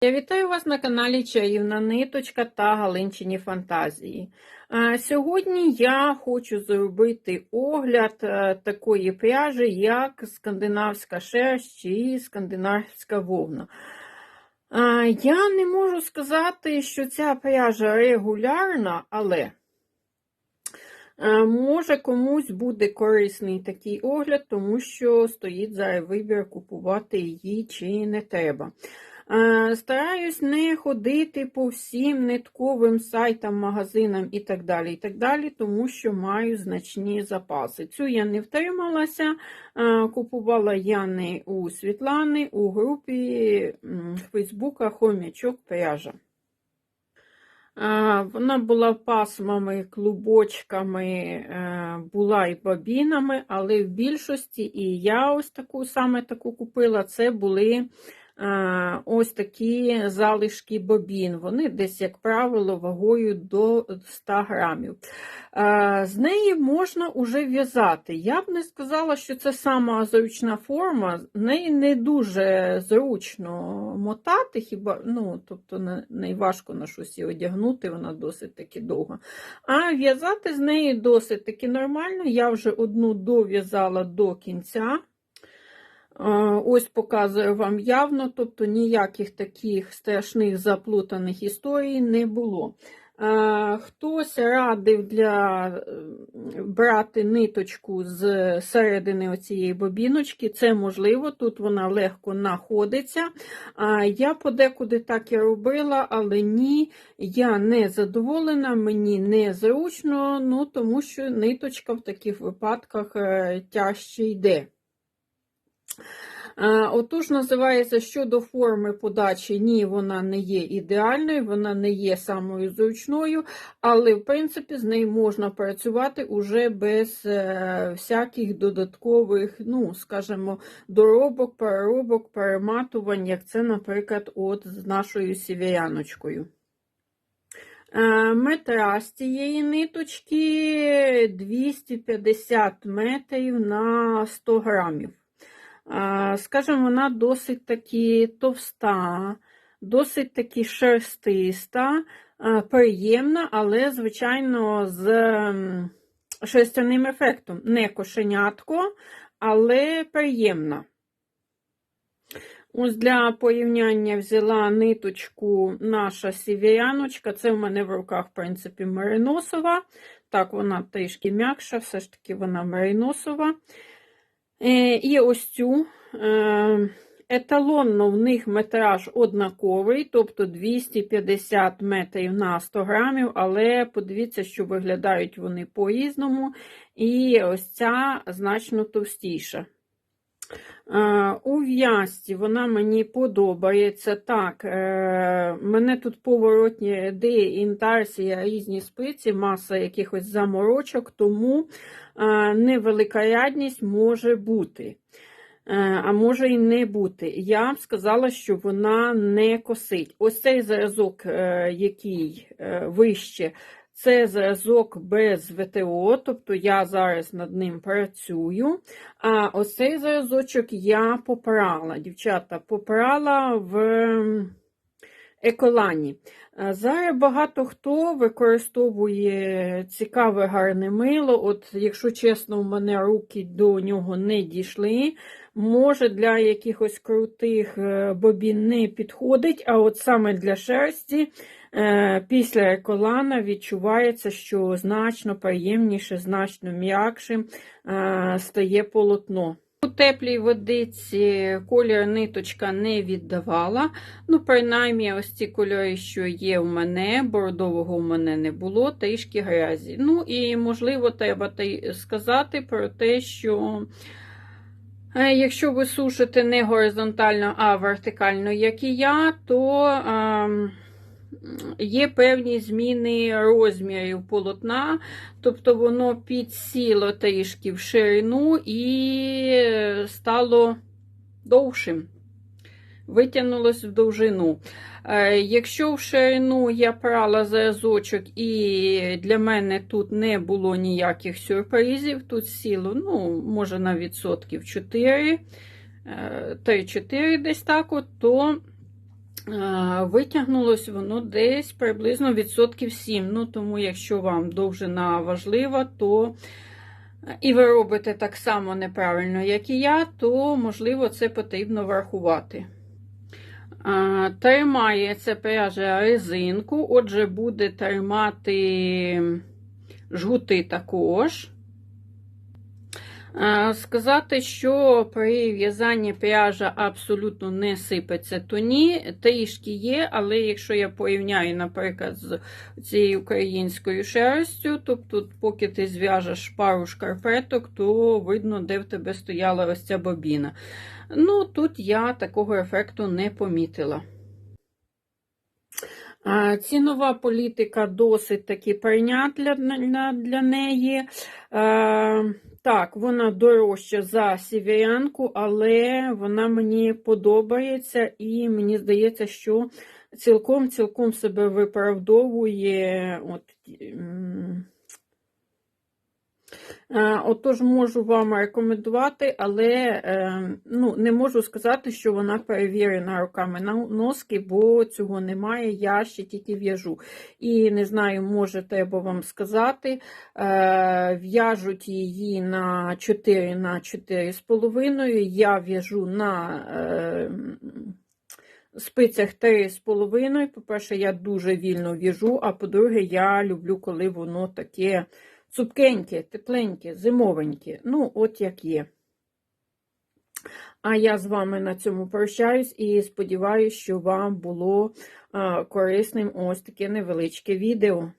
Я вітаю вас на каналі Чаївна Ниточка та Галинчині Фантазії. Сьогодні я хочу зробити огляд е, такої пряжі, як скандинавська шерсть чи скандинавська вовна. Я не можу сказати, що ця пряжа регулярна, але е, може комусь буде корисний такий огляд, тому що стоїть зараз вибір купувати її чи не треба. Е, Стараюсь не ходити по всім нитковим сайтам, магазинам і так далі, і так далі, тому що маю значні запаси. Цю я не втрималася, Е, купувала я не у Світлани у групі Фейсбука Хомячок пряжа. Е, Вона була пасмами, клубочками, була і бобінами, але в більшості, і я ось таку саме таку купила, це були ось такі залишки бобін. Вони десь, як правило, вагою до 100 грамів. З неї можна уже в'язати. Я б не сказала, що це сама зручна форма, з неї не дуже зручно мотати, хіба, ну, тобто не, не важко на щось одягнути, вона досить таки довга. А в'язати з неї досить таки нормально. Я вже одну дов'язала до кінця. Е, Ось показую вам явно, тобто ніяких таких страшних заплутаних історій не було. Е, Хтось радив для е, брати ниточку з середини оцієї бобіночки, це можливо, тут вона легко знаходиться. Я подекуди так і робила, але ні, я не задоволена, мені не зручно, ну, тому що ниточка в таких випадках тяжче йде. Е, Отож, називається щодо форми подачі, ні, вона не є ідеальною, вона не є самою зручною, але, в принципі, з нею можна працювати уже без е, всяких додаткових, ну, скажімо, доробок, переробок, перематувань, як це, наприклад, от з нашою сів'яночкою. Е, Метраж цієї ниточки 250 метрів на 100 грамів. Скажімо, вона досить таки товста, досить таки шерстиста, приємна, але, звичайно, з шерстяним ефектом. Не кошенятко, але приємна. Ось для порівняння взяла ниточку наша сів'яночка. Це в мене в руках, в принципі, мериносова. Так, вона трішки м'якша, все ж таки вона мериносова. Е, І ось цю е, еталонно в них метраж однаковий, тобто 250 метрів на 100 грамів, але подивіться, що виглядають вони по-різному. І ось ця значно товстіша. У в'язці вона мені подобається. Так, е, мене тут поворотні ряди, інтарсія, різні спиці, маса якихось заморочок, тому невелика рядність може бути. Е, А може і не бути. Я б сказала, що вона не косить. Ось цей зразок, е, який вище, це зразок без ВТО, тобто я зараз над ним працюю. А ось цей зразочок я попрала. Дівчата, попрала в еколані. Зараз багато хто використовує цікаве гарне мило. От, якщо чесно, у мене руки до нього не дійшли. Може, для якихось крутих е, бобін не підходить, а от саме для шерсті після еколана відчувається, що значно приємніше, значно м'якшим е, стає полотно. У теплій водиці колір ниточка не віддавала. Ну, принаймні, ось ці кольори, що є у мене, бордового у мене не було, трішки грязі. Ну, і, можливо, треба сказати про те, що. Е, Якщо ви сушите не горизонтально, а вертикально, як і я, то ем, є певні зміни розмірів полотна, тобто воно підсіло трішки в ширину і стало довшим. Витягнулось в довжину. Е, Якщо в ширину я прала зразочок, і для мене тут не було ніяких сюрпризів, тут сіло, ну, може на відсотків 4, 3-4 десь так, от, то Е, Витягнулось воно десь приблизно відсотків 7. Ну, тому, якщо вам довжина важлива, то е, і ви робите так само неправильно, як і я, то, можливо, це потрібно врахувати. Тримає це пряжа резинку, отже, буде тримати жгути також. Сказати, що при в'язанні пряжа абсолютно не сипеться, то ні, трішки є, але якщо я порівняю, наприклад, з цією українською шерстю, тобто, поки ти зв'яжеш пару шкарпеток, то видно, де в тебе стояла ось ця бобіна. Ну, тут я такого ефекту не помітила. Цінова політика досить таки прийнятна для, неї. Так, вона дорожча за сіверянку, але вона мені подобається, і мені здається, що цілком-цілком себе виправдовує. От, Отож, можу вам рекомендувати, але е, ну, не можу сказати, що вона перевірена руками на носки, бо цього немає, я ще тільки в'яжу. І не знаю, може треба вам сказати, е, в'яжуть її на 4 на 4,5. Я в'яжу на е, спицях 3,5. По-перше, я дуже вільно в'яжу, а по-друге, я люблю, коли воно таке цупкеньке, тепленьке, зимовенькі. Ну, от як є. А я з вами на цьому прощаюсь і сподіваюся, що вам було корисним ось таке невеличке відео.